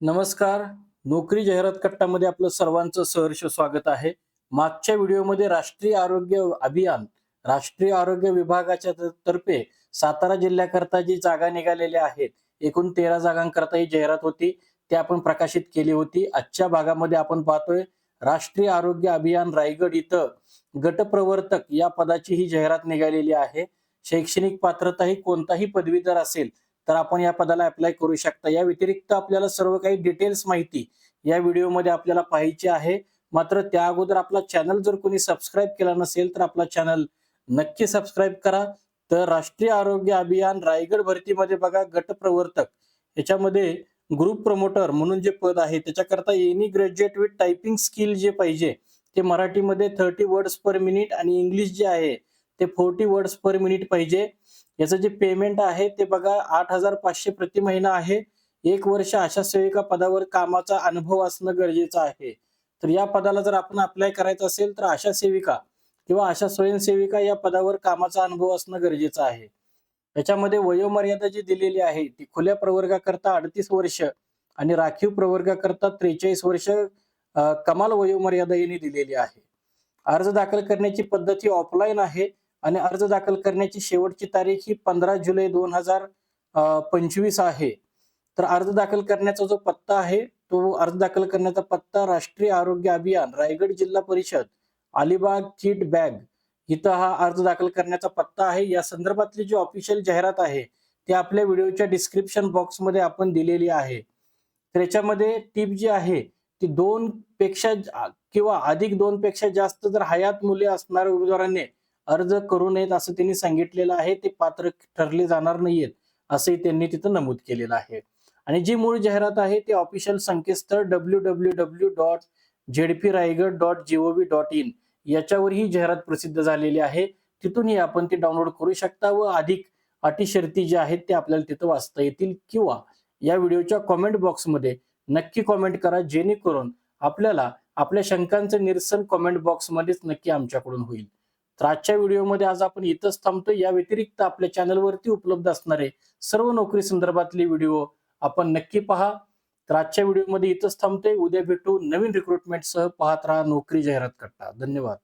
नमस्कार. नोकरी जाहिरात कट्टामध्ये आपलं सर्वांचं सहर्ष स्वागत आहे. मागच्या व्हिडिओमध्ये राष्ट्रीय आरोग्य अभियान राष्ट्रीय आरोग्य विभागाच्या तर्फे सातारा जिल्ह्याकरता जी जागा निघालेल्या आहेत एकूण तेरा जागांकरता ही जाहिरात होती. ती आपण प्रकाशित केली होती. आजच्या भागामध्ये आपण पाहतोय राष्ट्रीय आरोग्य अभियान रायगड इथं गटप्रवर्तक या पदाची ही जाहिरात निघालेली आहे. शैक्षणिक पात्रता ही कोणताही पदवीधर असेल तर आपण या पदाला अप्लाय करू शकता. या व्यतिरिक्त आपल्याला सर्व काही डिटेल्स माहिती या व्हिडिओमध्ये आपल्याला पाहायची आहे. मात्र त्या अगोदर आपला चॅनल जर कोणी सबस्क्राईब केला नसेल तर आपला चॅनल नक्की सबस्क्राईब करा. तर राष्ट्रीय आरोग्य अभियान रायगड भरतीमध्ये बघा गटप्रवर्तक याच्यामध्ये ग्रुप प्रमोटर म्हणून जे पद आहे त्याच्याकरता any graduate with typing skill जे पाहिजे ते मराठीमध्ये थर्टी वर्ड्स पर मिनिट आणि इंग्लिश जे आहे ते फोर्टी वर्ड्स पर मिनिट पाहिजे. याचं जे पेमेंट आहे ते बघा आठ हजार पाचशे प्रति महिना आहे. एक वर्ष आशा सेविका पदावर कामाचा अनुभव असणं गरजेचं आहे. तर या पदाला जर आपण अप्लाय करायचं असेल तर आशा सेविका किंवा आशा स्वयंसेविका या पदावर कामाचा अनुभव असणं गरजेचं आहे. त्याच्यामध्ये वयोमर्यादा जी दिलेली आहे ती खुल्या प्रवर्गाकरता अडतीस वर्ष आणि राखीव प्रवर्गाकरता त्रेचाळीस वर्ष कमाल वयोमर्यादा यांनी दिलेली आहे. अर्ज दाखल करण्याची पद्धत ही ऑफलाईन आहे. आणि अर्ज दाखल करण्याची शेवटची तारीख ही पंधरा जुलै दोन हजार पंचवीस आहे. तर अर्ज दाखल करण्याचा जो पत्ता आहे तो अर्ज दाखल करण्याचा पत्ता राष्ट्रीय आरोग्य अभियान रायगड जिल्हा परिषद अलिबाग किट बॅग इथं हा अर्ज दाखल करण्याचा पत्ता आहे. या संदर्भातली जी ऑफिशियल जाहिरात आहे ती आपल्या व्हिडिओच्या डिस्क्रिप्शन बॉक्समध्ये आपण दिलेली आहे. तर याच्यामध्ये टीप जी आहे ती दोन पेक्षा किंवा अधिक दोन पेक्षा जास्त जर हयात मुले असणाऱ्या उमेदवारांनी अर्ज करू नयेत असं त्यांनी सांगितलेलं आहे ते पात्र ठरले जाणार नाहीयेत असंही त्यांनी तिथं नमूद केलेलं आहे. आणि जी मूळ जाहिरात आहे ती ऑफिशियल संकेतस्थळ W W W dot ZP Raigad dot G O V dot in याच्यावर ही जाहिरात प्रसिद्ध झालेली आहे. तिथूनही आपण ती डाउनलोड करू शकता व अधिक अटी शर्ती ज्या आहेत ते आपल्याला तिथं वाचता येतील किंवा या व्हिडिओच्या कॉमेंट बॉक्समध्ये नक्की कॉमेंट करा जेणेकरून आपल्याला आपल्या शंकांचं निरसन कॉमेंट बॉक्समध्येच नक्की आमच्याकडून होईल. तर आजच्या व्हिडिओमध्ये आज आपण इथंच थांबतो या व्यतिरिक्त आपल्या चॅनलवरती उपलब्ध असणारे सर्व नोकरी संदर्भातले व्हिडिओ आपण नक्की पहा. तर आजच्या व्हिडिओमध्ये इथंच थांबतोय. उद्या भेटू नवीन रिक्रुटमेंट सह पाहत राहा नोकरी जाहिरात करता. धन्यवाद.